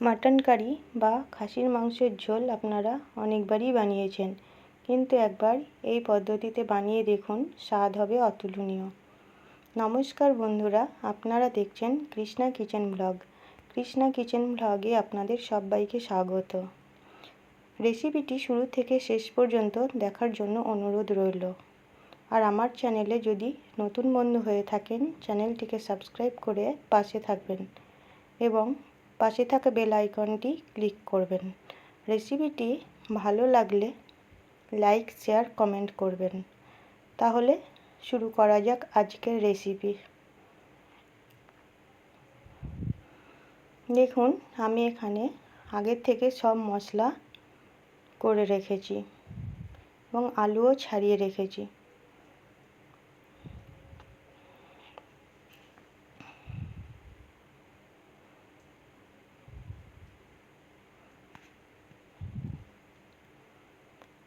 Mutton curry বা খাসির মাংসের ঝোল আপনারা অনেকবারই বানিয়েছেন। কিন্তু একবার এই পদ্ধতিতে বানিয়ে দেখুন, স্বাদ হবে অতুলনীয়। নমস্কার বন্ধুরা, আপনারা দেখছেন Krishna kitchen blog. Krishna kitchen ব্লগে আপনাদের সবাইকে স্বাগত। রেসিপিটি শুরু থেকে শেষ পর্যন্ত দেখার জন্য অনুরোধ রইল। আর আমার চ্যানেলে যদি নতুন বন্ধু হয়ে থাকেন, চ্যানেলটিকে সাবস্ক্রাইব করে পাশে থাকবেন। এবং পাশে থাকা বেল আইকনটি ক্লিক করবেন। রেসিপিটি ভালো লাগলে লাইক শেয়ার কমেন্ট করবেন। তাহলে শুরু করা যাক আজকের রেসিপি দেখুন, আমি এখানে আগের থেকে সব মশলা করে রেখেছি এবং আলুও ছাড়িয়ে রেখেছি।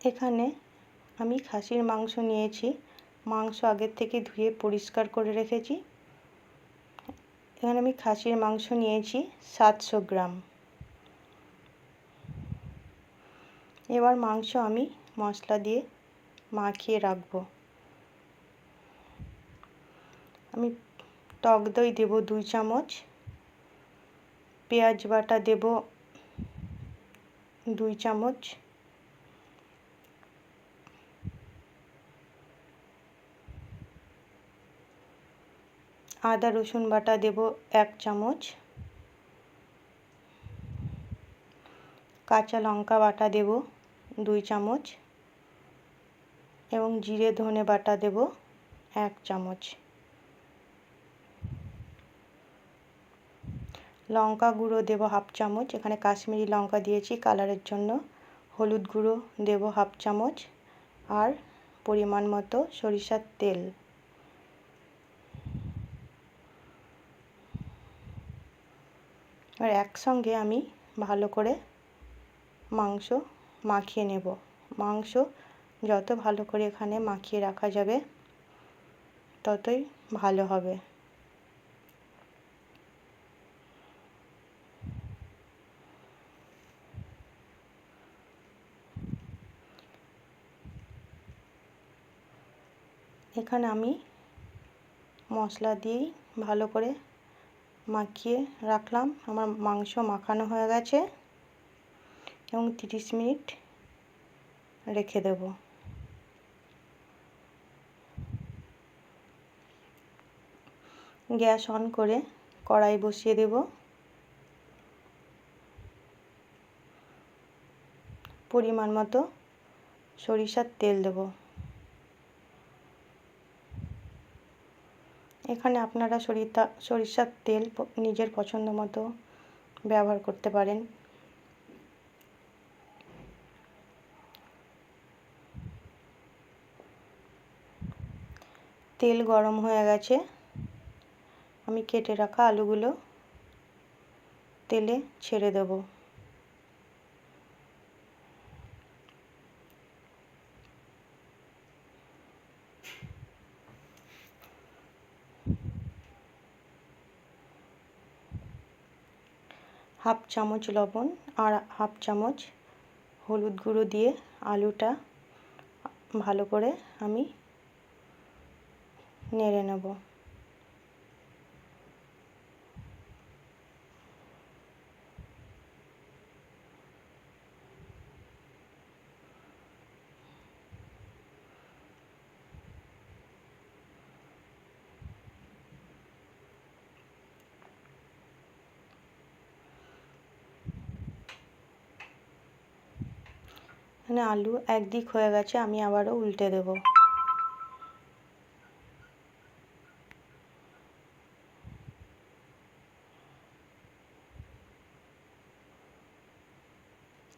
এখানে আমি খাসির মাংস নিয়েছি। মাংস আগের থেকে ধুয়ে পরিষ্কার করে রেখেছি। এখানে আমি খাসির মাংস নিয়েছি সাতশো গ্রাম। এবার মাংস আমি মশলা দিয়ে মাখিয়ে রাখব। আমি টক দই দেব দুই চামচ। পেঁয়াজ বাটা দেব দুই চামচ। আদা, রসুন বাটা দেব এক চামচ। কাঁচা লঙ্কা বাটা দেব দুই চামচ। এবং জিরে, ধনে বাটা দেব এক চামচ। লঙ্কা গুঁড়ো দেব হাফ চামচ। এখানে কাশ্মীরি লঙ্কা দিয়েছি কালারের জন্য। হলুদ গুঁড়ো দেব হাফ চামচ। আর পরিমাণ মতো সরিষার তেল। আর একসঙ্গে আমি ভালো করে মাংস মাখিয়ে নেব। মাংস যত ভালো করে এখানে মাখিয়ে রাখা যাবে, ততই ভালো হবে। এখানে আমি মশলা দিয়েই ভালো করে মাখিয়ে রাখলাম। আমার মাংস মাখানো হয়ে গেছে এবং তিরিশ মিনিট রেখে দেব। গ্যাস অন করে কড়াই বসিয়ে দেব। পরিমাণ মতো সরিষার তেল দেবো। এখানে আপনারা সরিষা সরিষার তেল নিজের পছন্দ মতো ব্যবহার করতে পারেন। তেল গরম হয়ে গেছে। আমি কেটে রাখা আলুগুলো তেলে ছেড়ে দেবো। হাফ চামচ লবণ আর হাফ চামচ হলুদ গুঁড়ো দিয়ে আলুটা ভালো করে আমি নেড়ে নেব। এখানে আলু একদিক হয়ে গেছে, আমি আবারও উল্টে দেব।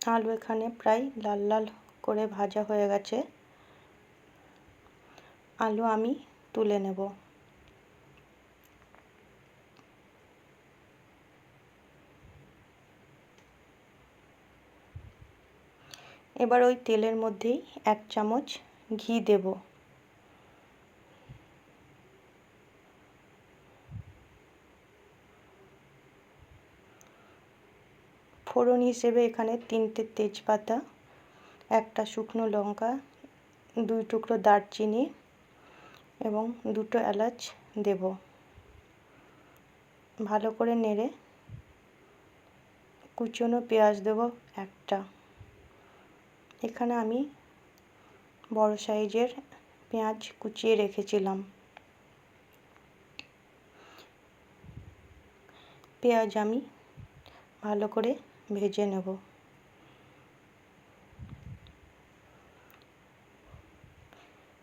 আলু এখানে প্রায় লাল লাল করে ভাজা হয়ে গেছে। আলু আমি তুলে নেব। এবার ওই তেলের মধ্যেই এক চামচ ঘি দেব। ফোড়ন হিসেবে এখানে তিনটে তেজপাতা, একটা শুকনো লঙ্কা, দুই টুকরো দারচিনি এবং দুটো এলাচ দেব। ভালো করে নেড়ে কুচনো পেঁয়াজ দেব একটা। এখানে আমি বড় সাইজের পেঁয়াজ কুচিয়ে রেখেছিলাম। পেঁয়াজ আমি ভালো করে ভেজে নেব।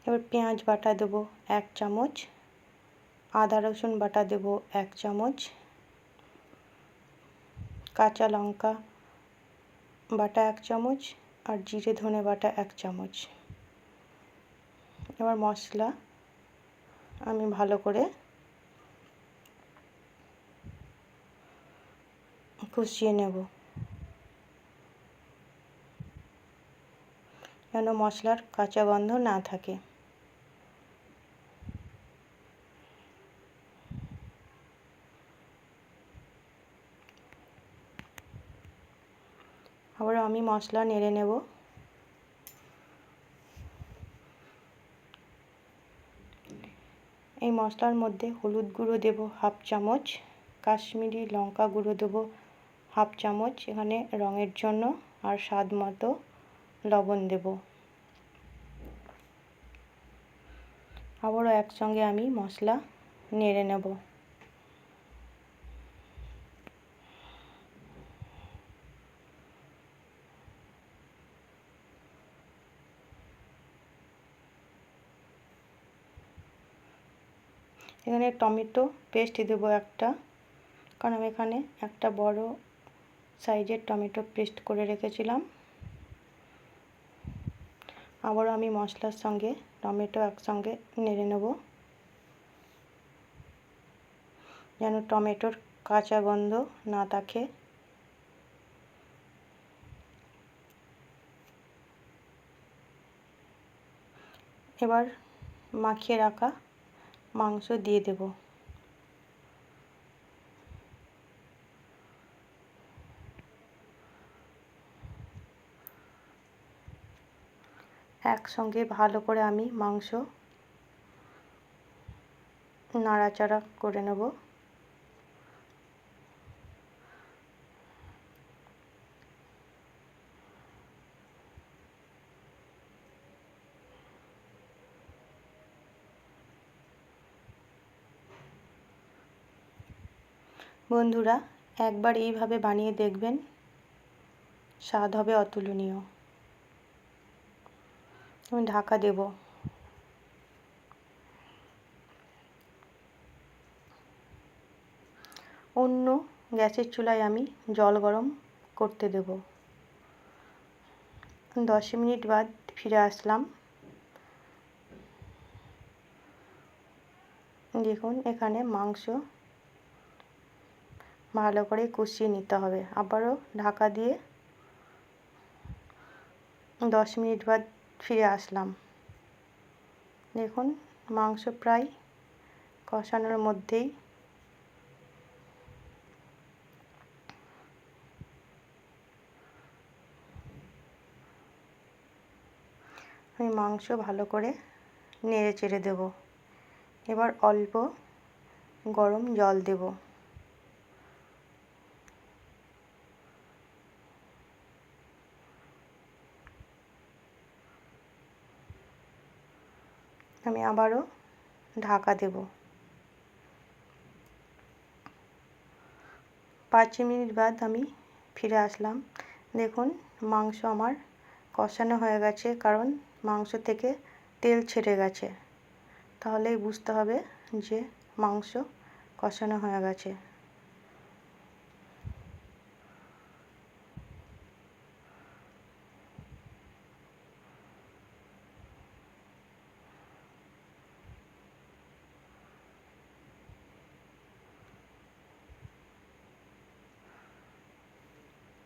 এবার পেঁয়াজ বাটা দেব এক চামচ, আদা রসুন বাটা দেব এক চামচ, কাঁচা লঙ্কা বাটা এক চামচ আর জিরে ধনে বাটা এক চামচ। এবার মশলা আমি ভালো করে কষিয়ে নেব। যেন মশলার কাঁচা গন্ধ না থাকে আবার আমি মশলা নেড়ে নেব। এই মশলার মধ্যে হলুদ গুঁড়ো দেব হাফ চামচ, কাশ্মীরি লঙ্কা গুঁড়ো দেব হাফ চামচ, এখানে রঙের জন্য আর স্বাদ মতো লবণ দেব। আবারও একসঙ্গে আমি মশলা নেড়ে নেব। এখানে টমেটো পেস্ট দেবো একটা। কারণ আমি এখানে একটা বড় সাইজের টমেটো পেস্ট করে রেখেছিলাম। আবারও আমি মশলার সঙ্গে, টমেটো একসঙ্গে নেড়ে নেব। যেন টমেটোর কাঁচা গন্ধ না থাকে। এবার মাখিয়ে রাখা মাংস দিয়ে দেব। একসঙ্গে ভালো করে আমি মাংস নাড়াচাড়া করে নেব। বন্ধুরা, একবার এইভাবে বানিয়ে দেখবেন স্বাদ হবে অতুলনীয়। আমি ঢাকা দেব। অন্য গ্যাসের চুলায় আমি জল গরম করতে দেব। দশ মিনিট বাদ ফিরে আসলাম। দেখুন, এখানে মাংস ভালো করে কষিয়ে নিতে হবে। আবারও ঢাকা দিয়ে দশ মিনিট বাদ ফিরে আসলাম। দেখুন, মাংস প্রায় কষানোর মধ্যেই আমি মাংস ভালো করে নেড়ে চেড়ে দেবো। এবার অল্প গরম জল দেবো। আমি আবারও ঢাকা দেব। পাঁচ মিনিট বাদ আমি ফিরে আসলাম। দেখুন, মাংস আমার কষানো হয়ে গেছে কারণ মাংস থেকে তেল ছেড়ে গেছে। তাহলেই বুঝতে হবে যে মাংস কষানো হয়ে গেছে।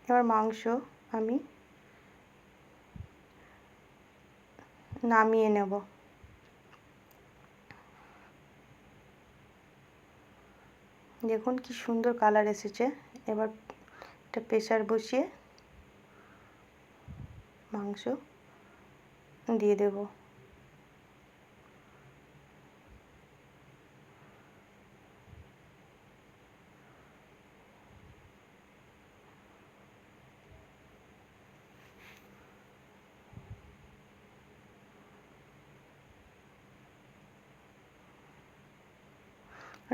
এবার মাংস আমি নামিয়ে নেব। দেখুন কি সুন্দর কালার এসেছে। এবার একটা প্রেশার বসিয়ে মাংস দিয়ে দেব।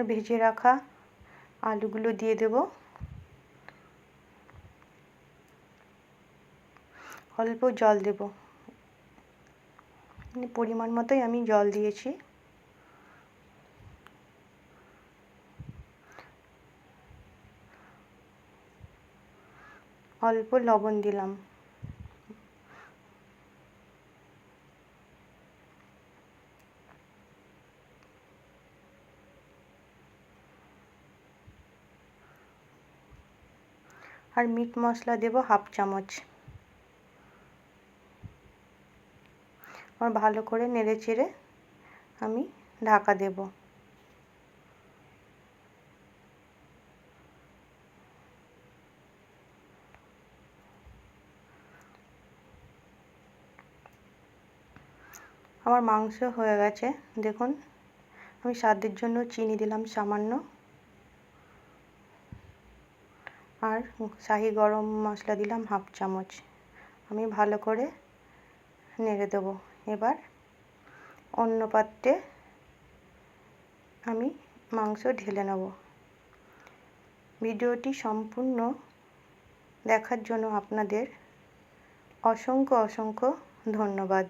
ভেজে রাখা আলুগুলো দিয়ে দেব। অল্প জল দেব। মানে পরিমাণ মতোই আমি জল দিয়েছি। অল্প লবণ দিলাম। আর মিট মশলা দেব হাফ চামচ। আর ভালো করে নেড়ে চেড়ে আমি ঢাকা দেব। আমার মাংস হয়ে গেছে। দেখুন, আমি স্বাদের জন্য চিনি দিলাম সামান্য। আর শাহি গরম মশলা দিলাম হাফ চামচ। আমি ভালো করে নেড়ে দেবো। এবার অন্য পাত্রে আমি মাংস ঢেলে নেব। ভিডিওটি সম্পূর্ণ দেখার জন্য আপনাদের অসংখ্য অসংখ্য ধন্যবাদ।